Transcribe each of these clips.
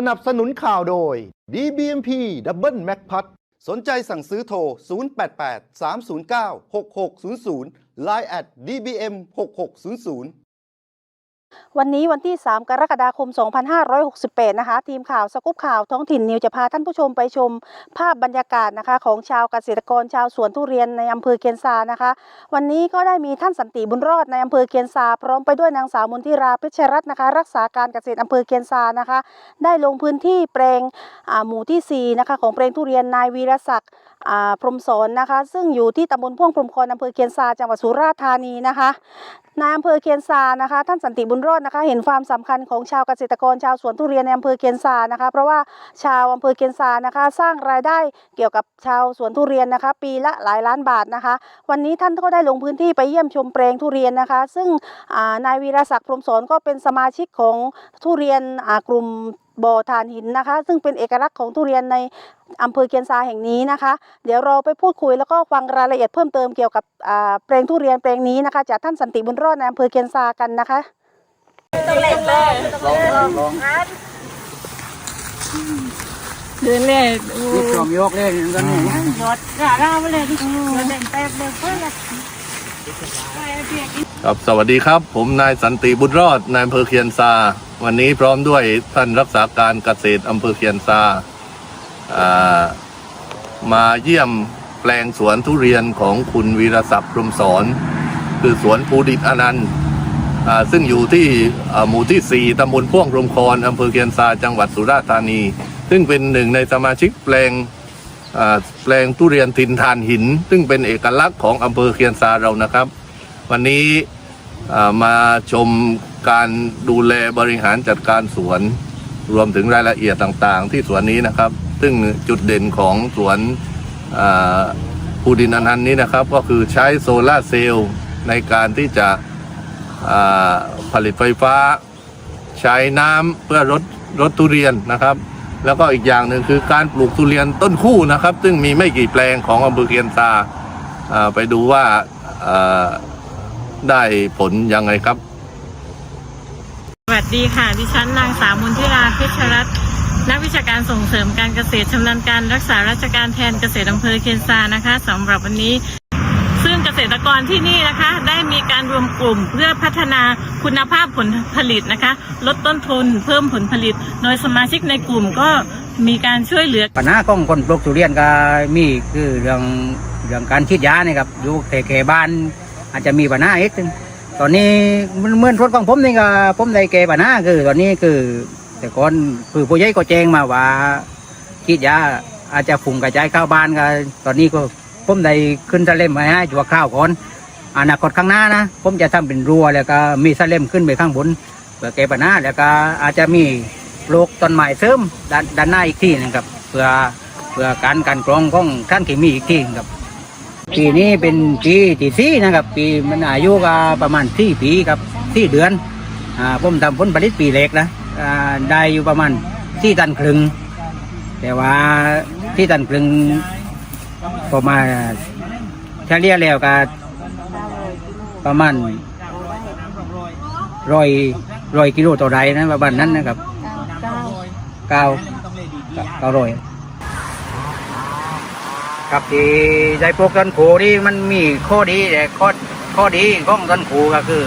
สนับสนุนข่าวโดย DBMP Double Mac p a t สนใจสั่งซื้อโทร 088 309 6600 Line at DBM 6600 วันนี้วันที่ 3 กรกฎาคม 2568 นะคะ ทีมข่าวสกุปข่าวท้องถิ่นนิวจะพาท่านผู้ชมไปชมภาพบรรยากาศนะคะ ของชาวเกษตรกรชาวสวนทุเรียนในอำเภอเคียนซานะคะ วันนี้ก็ได้มีท่านสันติบุญรอดในอำเภอเคียนซา พร้อมไปด้วยนางสาวมนทิราเพชรรัตน์นะคะ รักษาการเกษตรอำเภอเคียนซานะคะ ได้ลงพื้นที่แปลงหมู่ที่4นะคะของแปลงทุเรียนนายวีรศักดิ์ พรหมสอนนะคะ ซึ่งอยู่ที่ตำบลพ่วงพรหมคอนอำเภอเคียนซาจังหวัดสุราษฎร์ธานีนะคะนายอำเภอเคียนซานะคะ ท่านสันติบุญรอดนะคะ เห็นความสำคัญของชาวเกษตรกรชาวสวนทุเรียนในอำเภอเคียนซานะคะ เพราะว่าชาวอำเภอเคียนซานะคะ สร้างรายได้เกี่ยวกับชาวสวนทุเรียนนะคะ ปีละหลายล้านบาทนะคะ วันนี้ท่านก็ได้ลงพื้นที่ไปเยี่ยมชมแปลงทุเรียนนะคะ ซึ่งนายวีรศักดิ์พรหมสอนก็เป็นสมาชิกของทุเรียนอากลุ่ม บ่อถ่านหินนะคะ ซึ่งเป็นเอกลักษณ์ของทุเรียนในอำเภอเคียนซาแห่งนี้นะคะ เดี๋ยวเราไปพูดคุยแล้วก็ฟังรายละเอียดเพิ่มเติมเกี่ยวกับแปลงทุเรียนแปลงนี้นะคะจากท่านสันติบุญรอดในอำเภอเคียนซากันนะคะเดินเลยโอ้นี่จอมยกเล่นกันนี่ยอดกระด้าไปเลยดิยอดแดงแตกเลยเพื่อนละ ครับสวัสดีครับ ผมนายสันติบุญรอดนายอำเภอเคียนซา วันนี้พร้อมด้วยท่านรักษาการเกษตรอำเภอเคียนซาามาเยี่ยมแปลงสวนทุเรียนของคุณวีรศักดิ์พรมสอน คือสวนภูดิตอนันต์ซึ่งอยู่ที่หมู่ที่ 4ตำบลพ่วงรมคอนอำเภอเคียนซาจังหวัดสุราษฎร์ธานี ซึ่งเป็นหนึ่งในสมาชิกแปลง แปลงทุเรียนทินทานหิน ซึ่งเป็นเอกลักษณ์ของอำเภอเคียนซาเรานะครับ วันนี้มาชมการดูแลบริหารจัดการสวน รวมถึงรายละเอียดต่างๆ ที่สวนนี้นะครับ ซึ่งจุดเด่นของสวนภูดินอนันต์นี้นะครับ ก็คือใช้โซลาเซลล์ในการที่จะผลิตไฟฟ้า ใช้น้ำเพื่อรดรดทุเรียนนะครับ แล้วก็อีกอย่างหนึ่งคือการปลูกทุเรียนต้นคู่นะครับ ซึ่งมีไม่กี่แปลงของอำเภอเคียนซาไปดูว่าได้ผลยังไงครับ สวัสดีค่ะ ดิฉันนางสาวมนทิราเพชรรัตน์นักวิชาการส่งเสริมการเกษตรชำนาญการรักษาราชการแทนเกษตรอำเภอเคียนซานะคะสำหรับวันนี้ กษตรที่นี่นะคะ ได้มีการรวมกลุ่มเพื่อพัฒนาคุณภาพผลผลิตนะคะ ลดต้นทุนเพิ่มผลผลิต โดยสมาชิกในกลุ่มก็มีการช่วยเหลือ ปัญหาของคนปลูกทุเรียนก็มีคือเรื่องเรื่องการฉีดยานี่ครับอยู่แก่แก่บ้านอาจจะมีปัญหาอีกนึงตอนนี้มันเหมือนรถของผมนี่ก็ผมได้แก้ปัญหาคือ ตอนนี้คือ แต่ก่อนคือผู้ใหญ่ก็แจ้งมาว่าฉีดยาอาจจะฝุ่งกระจายเข้าบ้านก็ตอนนี้ก็ ผมได้ขึ้นสะเล่มมาให้จัวข้าวก่อนอนาคตข้างหน้านะผมจะทำเป็นรั้วแล้วก็มีสะเล่มขึ้นไปข้างบนเพื่อแก้ปัญหาแล้วก็อาจจะมีปลูกต้นไม้เสริมด้านด้านหน้าอีกที่หนึงครับเพื่อเพื่อการการกรองของท่านเคมีอีกที่หนึ่งครับปีนี้เป็นปีที่สี่นะครับ ปีมันอายุก็ประมาณสี่ปีครับสี่เดือนอ่าผมทำผลผลิตปีเล็กนะอ่าได้อยู่ประมาณสี่ตันครึ่งแต่ว่าที่ตันครึ่ง ประมาณเฉลี่ยแล้วก็ประมาณร้อยร้อยกิโลต่อไร่นะประมาณนั้นนะครับเก้าเก้าร้อยครับที่ได้พวกต้นขูนี่มันมีข้อดีแต่ข้อข้อดีของต้นขูก็คือ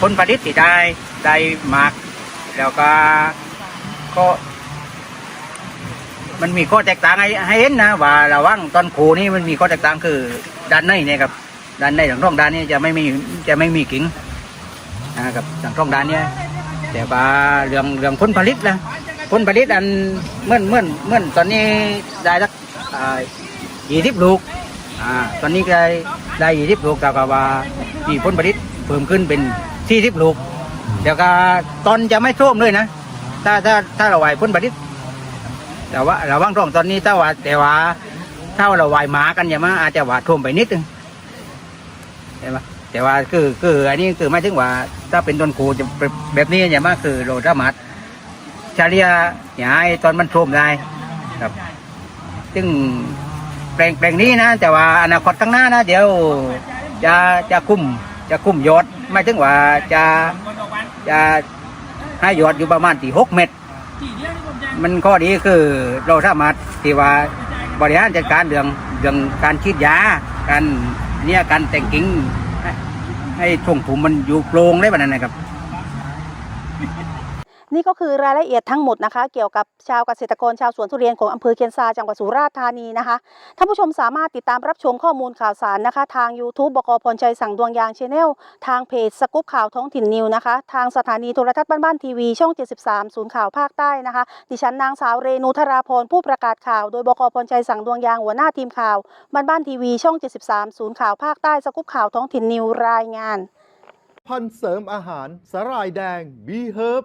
ผลผลิตที่ได้ได้มาก แล้วก็ก็ มันมีข้อแตกต่างให้ให้เห็นนะว่าระหว่างต้นขูนี่มันมีข้อแตกต่างคือด้านในเนี่ยครับด้านในทั้งสองด้านนี้จะไม่มีจะไม่มีกิ่งนะครับทั้งสองด้านเนี่ยแต่ว่าเรื่องเรื่องผลผลิตนะผลผลิตอันเมื่อนเมื่อนเมื่อนตอนนี้ได้สักยี่สิบลูกอ่าตอนนี้ได้ได้ยี่สิบลูกแต่ว่ามีผลผลิตเพิ่มขึ้นเป็นสี่สิบลูกเดี๋ยวก็ตอนจะไม่ท่วมเลยนะ ถ้าถ้าถ้าเราไหวผลผลิต แต่ว่าระวังตรงตอนนี้ถ้าว่า แต่ว่าถ้าเราไหวหมากันอย่ามาอาจจะว่าท่วมไปนิดนึงใช่ไหมแต่ว่าคือคืออันนี้คือไม่ถึงว่า ถ้าเป็นต้นคูจะแบบนี้อย่ามาคือเราสามารถเลียอย่าให้ตอนมันท่วมได้ครับ ซึ่งแปลงแปลงนี้นะ แต่ว่าอนาคตข้างหน้านะ เดี๋ยวจะจะคุ้มจะคุ้มยอดไม่ถึงว่าจะจะให้ยอดอยู่ประมาณที่หกเมตร มันข้อดีคือเราสามารถที่ว่าบริหารจัดการเรื่องเรื่องการฉีดยาการเนี่ยการแต่งกิ่งให้ให้ช่วงผมมันอยู่โปร่งได้แบบนั้นนะครับ นี่ก็คือรายละเอียดทั้งหมดนะคะ เกี่ยวกับชาวเกษตรกรชาวสวนทุเรียนของอำเภอเคียนซาจังหวัดสุราษฎร์ธานีนะคะท่านผู้ชมสามารถติดตามรับชมข้อมูลข่าวสารนะคะ ทาง YouTube บกพรชัยสั่งดวงยางชาแนลทางเพจสกุปข่าวท้องถิ่นนิวนะคะ ทางสถานีโทรทัศน์บ้านบ้านทีวีช่อง 73 ศูนย์ข่าวภาคใต้นะคะ ดิฉันนางสาวเรนูธราพรผู้ประกาศข่าว โดยบกพรชัยสั่งดวงยางหัวหน้าทีมข่าวบ้านบ้านทีวีช่อง 73 ศูนย์ข่าวภาคใต้สกุปข่าวท้องถิ่นนิวรายงาน พันธุ์เสริมอาหารสาหร่ายแดง B Herb